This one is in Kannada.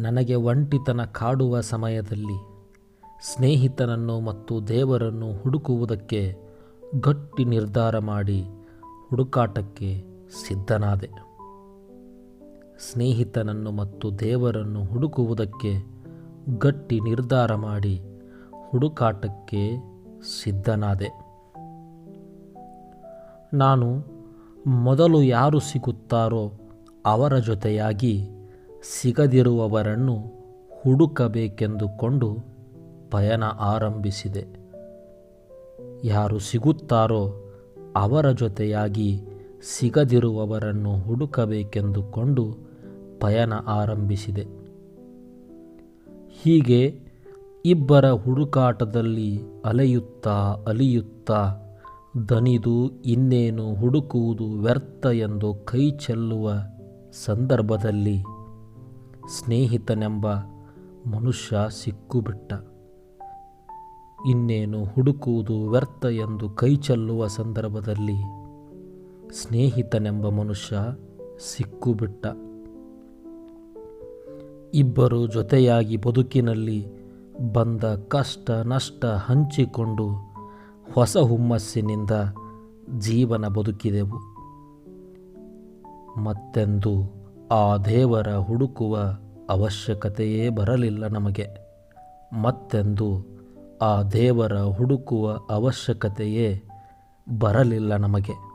ನನಗೆ ಒಂಟಿತನ ಕಾಡುವ ಸಮಯದಲ್ಲಿ ಸ್ನೇಹಿತನನ್ನು ಮತ್ತು ದೇವರನ್ನು ಹುಡುಕುವುದಕ್ಕೆ ಗಟ್ಟಿ ನಿರ್ಧಾರ ಮಾಡಿ ಹುಡುಕಾಟಕ್ಕೆ ಸಿದ್ಧನಾದೆ. ಸ್ನೇಹಿತನನ್ನು ಮತ್ತು ದೇವರನ್ನು ಹುಡುಕುವುದಕ್ಕೆ ಗಟ್ಟಿ ನಿರ್ಧಾರ ಮಾಡಿ ಹುಡುಕಾಟಕ್ಕೆ ಸಿದ್ಧನಾದೆ. ನಾನು ಮೊದಲು ಯಾರು ಸಿಗುತ್ತಾರೋ ಅವರ ಜೊತೆಯಾಗಿ ಸಿಗದಿರುವವರನ್ನು ಹುಡುಕಬೇಕೆಂದುಕೊಂಡು ಪಯಣ ಆರಂಭಿಸಿದೆ. ಯಾರು ಸಿಗುತ್ತಾರೋ ಅವರ ಜೊತೆಯಾಗಿ ಸಿಗದಿರುವವರನ್ನು ಹುಡುಕಬೇಕೆಂದುಕೊಂಡು ಪಯಣ ಆರಂಭಿಸಿದೆ. ಹೀಗೆ ಇಬ್ಬರ ಹುಡುಕಾಟದಲ್ಲಿ ಅಲೆಯುತ್ತಾ ಅಲಿಯುತ್ತಾ ದನಿದು ಇನ್ನೇನು ಹುಡುಕುವುದು ವ್ಯರ್ಥ ಎಂದು ಕೈ ಚೆಲ್ಲುವ ಸಂದರ್ಭದಲ್ಲಿ ಸ್ನೇಹಿತನೆಂಬ ಮನುಷ್ಯ ಸಿಕ್ಕುಬಿಟ್ಟ. ಇನ್ನೇನು ಹುಡುಕುವುದು ವ್ಯರ್ಥ ಎಂದು ಕೈ ಚೆಲ್ಲುವ ಸಂದರ್ಭದಲ್ಲಿ ಸ್ನೇಹಿತನೆಂಬ ಮನುಷ್ಯ ಸಿಕ್ಕುಬಿಟ್ಟ. ಇಬ್ಬರು ಜೊತೆಯಾಗಿ ಬದುಕಿನಲ್ಲಿ ಬಂದ ಕಷ್ಟ ನಷ್ಟ ಹಂಚಿಕೊಂಡು ಹೊಸ ಹುಮ್ಮಸ್ಸಿನಿಂದ ಜೀವನ ಬದುಕಿದೆವು. ಮತ್ತೆಂದು ಆ ದೇವರ ಹುಡುಕುವ ಅವಶ್ಯಕತೆಯೇ ಬರಲಿಲ್ಲ ನಮಗೆ. ಮತ್ತೆಂದು ಆ ದೇವರ ಹುಡುಕುವ ಅವಶ್ಯಕತೆಯೇ ಬರಲಿಲ್ಲ ನಮಗೆ.